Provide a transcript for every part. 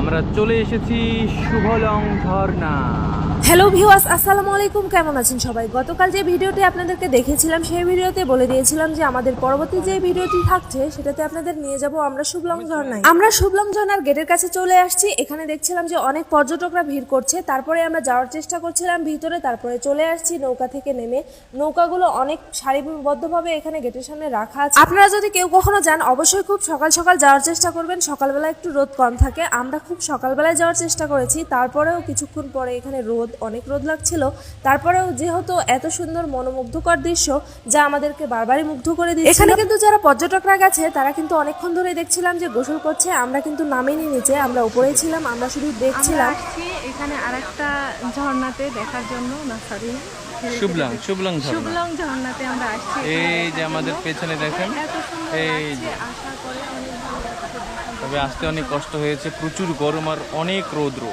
আমরা চলে এসেছি শুভলং ঝর্ণা। হ্যালো ভিউয়ার্স আসসালামু আলাইকুম কেমন আছেন সবাই? গতকাল যে ভিডিওটি আপনাদেরকে দেখেছিলাম সেই ভিডিওতে বলে দিয়েছিলাম যে আমাদের পরবর্তী যে ভিডিওটি থাকছে সেটাতে আপনাদের নিয়ে যাব আমরা শুভলং ঝর্ণায়। আমরা শুভলং ঝর্ণার গেটের কাছে চলে আসছি এখানে দেখছিলাম যে অনেক পর্যটকরা ভিড় করছে তারপরে আমরা যাওয়ার চেষ্টা করছিলাম ভিতরে তারপরে চলে আসছি নৌকা থেকে নেমে। নৌকাগুলো অনেক সারিবদ্ধভাবে এখানে গেটের সামনে রাখা আছে। আপনারা যদি কেউ কখনো যান অবশ্যই খুব সকাল সকাল যাওয়ার চেষ্টা করবেন সকালবেলা একটু রোদ কম থাকে। আমরা খুব সকালবেলায় যাওয়ার চেষ্টা করেছি তারপরেও কিছুক্ষণ পরে এখানে রোদ অনেক রোদ লাগছিল। তারপরেও যেহেতু এত সুন্দর মনোমুগ্ধকর দৃশ্য যা আমাদেরকে বারবারই মুগ্ধ করে দিচ্ছে এখানে কিন্তু যারা পর্যটকরা গেছে তারা কিন্তু অনেকক্ষণ ধরে দেখছিলাম যে গোসল করছে আমরা কিন্তু নামিনি নিচে আমরা উপরেই ছিলাম আমরা শুধু দেখছিলাম। এখানে আরেকটা ঝর্ণাতে দেখার জন্য না সরি শুভলং শুভলং শুভলং ঝর্ণাতে আমরা আসছি এই যে আমাদের পেছনে দেখেন এই যে। আশা করে তবে আসতে অনেক কষ্ট হয়েছে। প্রচুর গরম আর অনেক রৌদ্র।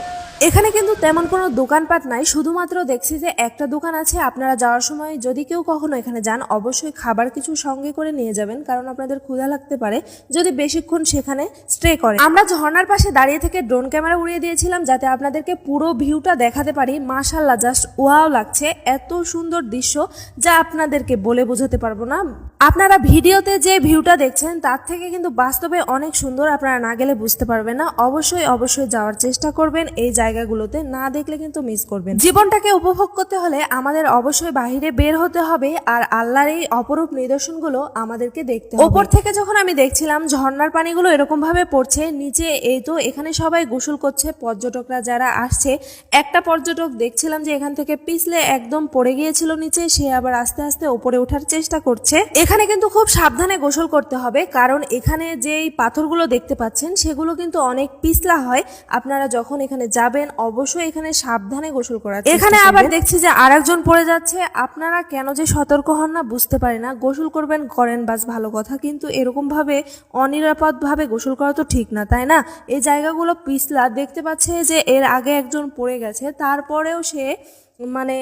এখানে কিন্তু তেমন কোনো দোকানপাট নাই। শুধুমাত্র দেখছি যে একটা দোকান আছে, আপনারা যাওয়ার সময় যদি কেউ কখনো এখানে যান, অবশ্যই খাবার কিছু সঙ্গে করে নিয়ে যাবেন, কারণ আপনাদের ক্ষুধা লাগতে পারে যদি বেশিক্ষণ সেখানে স্টে করে আমরা ঝর্ণার পাশে দাঁড়িয়ে থেকে ড্রোন ক্যামেরা উড়িয়ে দিয়েছিলাম যাতে আপনাদেরকে পুরো ভিউটা দেখাতে পারি। মাশাল্লাহ জাস্ট ওয়াও লাগছে। এত সুন্দর দৃশ্য যা আপনাদেরকে বলে বোঝাতে পারব না। আপনারা ভিডিওতে যে ভিউটা দেখছেন, তার থেকে কিন্তু বাস্তবে অনেক সুন্দর আপনারা না গেলে বুঝতে পারবেন না। অবশ্যই অবশ্যই যাওয়ার চেষ্টা করবেন। এই জায়গাগুলোতে না দেখলে কিন্তু মিস করবেন। জীবনটাকে উপভোগ করতে হলে আমাদের অবশ্যই বাহিরে বের হতে হবে আর আল্লাহর এই অপরূপ নিদর্শনগুলো আমাদেরকে দেখতে হবে। ওপর থেকে যখন আমি দেখছিলাম ঝর্ণার পানিগুলো এরকম ভাবে পড়ছে, নিচে এই তো এখানে সবাই গোসল করছে, পর্যটকরা যারা আসছে, একটা পর্যটক দেখছিলাম যে এখান থেকে পিছলে একদম পড়ে গিয়েছিল নিচে, সে আবার আস্তে আস্তে উপরে ওঠার চেষ্টা করছে। এখানে কিন্তু খুব সাবধানে গোসল করতে হবে, কারণ এখানে যেই পাথরগুলো দেখতে পাচ্ছেন, সেগুলো কিন্তু অনেক পিছলা হয়। আপনারা যখন এখানে যাবেন অবশ্যই এখানে সাবধানে গোসল করা এখানে আবার দেখছি যে আরেকজন পড়ে যাচ্ছে। আপনারা কেন যে সতর্ক হন না বুঝতে পারি না। গোসল করবেন করেন বাস ভালো কথা। কিন্তু এরকম ভাবে অনিরাপদ ভাবে গোসল করা তো ঠিক না তাই না? এই জায়গাগুলো পিছলা। দেখতে পাচ্ছে যে এর আগে একজন পড়ে গেছে তারপরেও সে মানে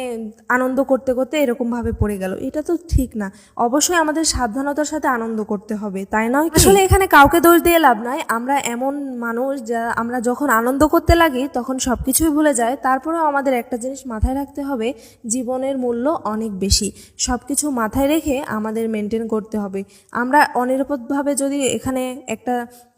আনন্দ করতে করতে এরকমভাবে পড়ে গেল। এটা তো ঠিক না। অবশ্যই আমাদের সাবধানতার সাথে আনন্দ করতে হবে, তাই নয় আসলে এখানে কাউকে দোষ দিয়ে লাভ নাই। আমরা এমন মানুষ যা, আমরা যখন আনন্দ করতে লাগি, তখন সব কিছুই ভুলে যায়। তারপরেও আমাদের একটা জিনিস মাথায় রাখতে হবে, জীবনের মূল্য অনেক বেশি। সব কিছু মাথায় রেখে আমাদের মেনটেন করতে হবে। আমরা অনিরাপদভাবে যদি এখানে একটা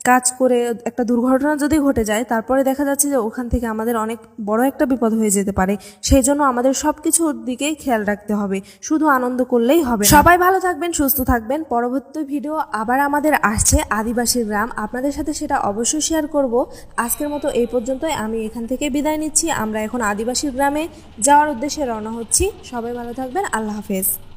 কাজ করে একটা দুর্ঘটনা যদি ঘটে যায়, তারপরে দেখা যাচ্ছে যে ওখান থেকে আমাদের অনেক বড় একটা বিপদ হয়ে যেতে পারে। সেই জন্য আমাদের সব কিছুর দিকেই খেয়াল রাখতে হবে। শুধু আনন্দ করলেই হবে সবাই ভালো থাকবেন, সুস্থ থাকবেন। পরবর্তী ভিডিও আবার আমাদের আসছে আদিবাসী গ্রাম। আপনাদের সাথে সেটা অবশ্যই শেয়ার করব। আজকের মতো এই পর্যন্তই। আমি এখান থেকে বিদায় নিচ্ছি। আমরা এখন আদিবাসী গ্রামে যাওয়ার উদ্দেশ্যে রওনা হচ্ছি। সবাই ভালো থাকবেন। আল্লাহ হাফেজ।